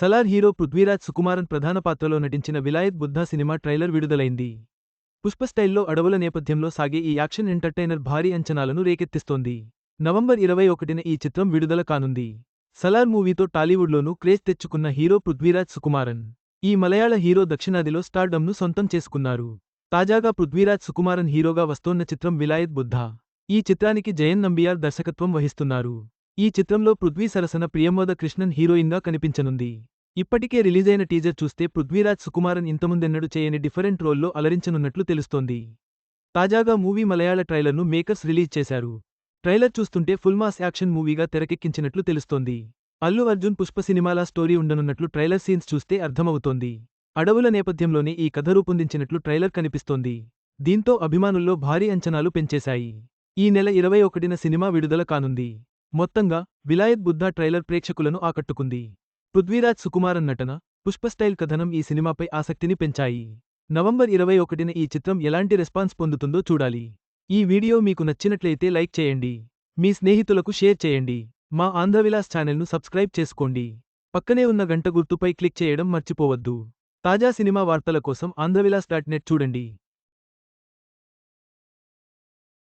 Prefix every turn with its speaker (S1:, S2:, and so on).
S1: Salaar hero Prithviraj Sukumaran ప్రధాన పాత్రలో నటించిన విలాయత్ బుద్ధా సినిమా ట్రైలర్ విడుదలైంది. పుష్ప స్టైల్లో అడవుల నేపథ్యంలో సాగే ఈ యాక్షన్ ఎంటర్టైనర్ భారీ అంచనాలను రేకెత్తిస్తోంది. నవంబర్ ఇరవై ఒకటిన ఈ చిత్రం విడుదల కానుంది. సలార్ మూవీతో టాలీవుడ్లోనూ క్రేజ్ తెచ్చుకున్న హీరో పృథ్వీరాజ్ సుకుమారన్ ఈ మలయాళ హీరో దక్షిణాదిలో స్టార్డమ్ను సొంతం చేసుకున్నారు. తాజాగా పృథ్వీరాజ్ సుకుమారన్ హీరోగా వస్తోన్న చిత్రం విలాయత్ బుద్ధ. ఈ చిత్రానికి జయన్ నంబియార్ దర్శకత్వం వహిస్తున్నారు. ఈ చిత్రంలో పృథ్వీ సరసన ప్రియంవద కృష్ణన్ హీరోయిన్గా కనిపించనుంది. ఇప్పటికే రిలీజైన టీజర్ చూస్తే పృథ్వీరాజ్ సుకుమారన్ ఇంతముందెన్నడూ చేయని డిఫరెంట్ రోల్లో అలరించనున్నట్లు తెలుస్తోంది. తాజాగా మూవీ మలయాళ ట్రైలర్ను మేకర్స్ రిలీజ్ చేశారు. ట్రైలర్ చూస్తుంటే ఫుల్ మాస్ యాక్షన్ మూవీగా తెరకెక్కించినట్లు తెలుస్తోంది. అల్లు అర్జున్ పుష్ప సినిమాలా స్టోరీ ఉండనున్నట్లు ట్రైలర్ సీన్స్ చూస్తే అర్థమవుతోంది. అడవుల నేపథ్యంలోనే ఈ కథ రూపొందించినట్లు ట్రైలర్ కనిపిస్తోంది. దీంతో అభిమానుల్లో భారీ అంచనాలు పెంచేశాయి. ఈ నెల ఇరవై ఒకటిన సినిమా విడుదల కానుంది. మొత్తంగా విలాయత్ బుద్ధా ట్రైలర్ ప్రేక్షకులను ఆకట్టుకుంది. పృథ్వీరాజ్ సుకుమారన్ నటన పుష్ప స్టైల్ కథనం ఈ సినిమాపై ఆసక్తిని పెంచాయి. నవంబర్ ఇరవై ఒకటిన ఈ చిత్రం ఎలాంటి రెస్పాన్స్ పొందుతుందో చూడాలి. ఈ వీడియో మీకు నచ్చినట్లయితే లైక్ చేయండి. మీ స్నేహితులకు షేర్ చేయండి. మా ఆంధ్రవిలాస్ ఛానల్ను సబ్స్క్రైబ్ చేసుకోండి. పక్కనే ఉన్న గంట గుర్తుపై క్లిక్ చేయడం మర్చిపోవద్దు. తాజా సినిమా వార్తల కోసం ఆంధ్రవిలాస్ డాట్ నెట్ చూడండి.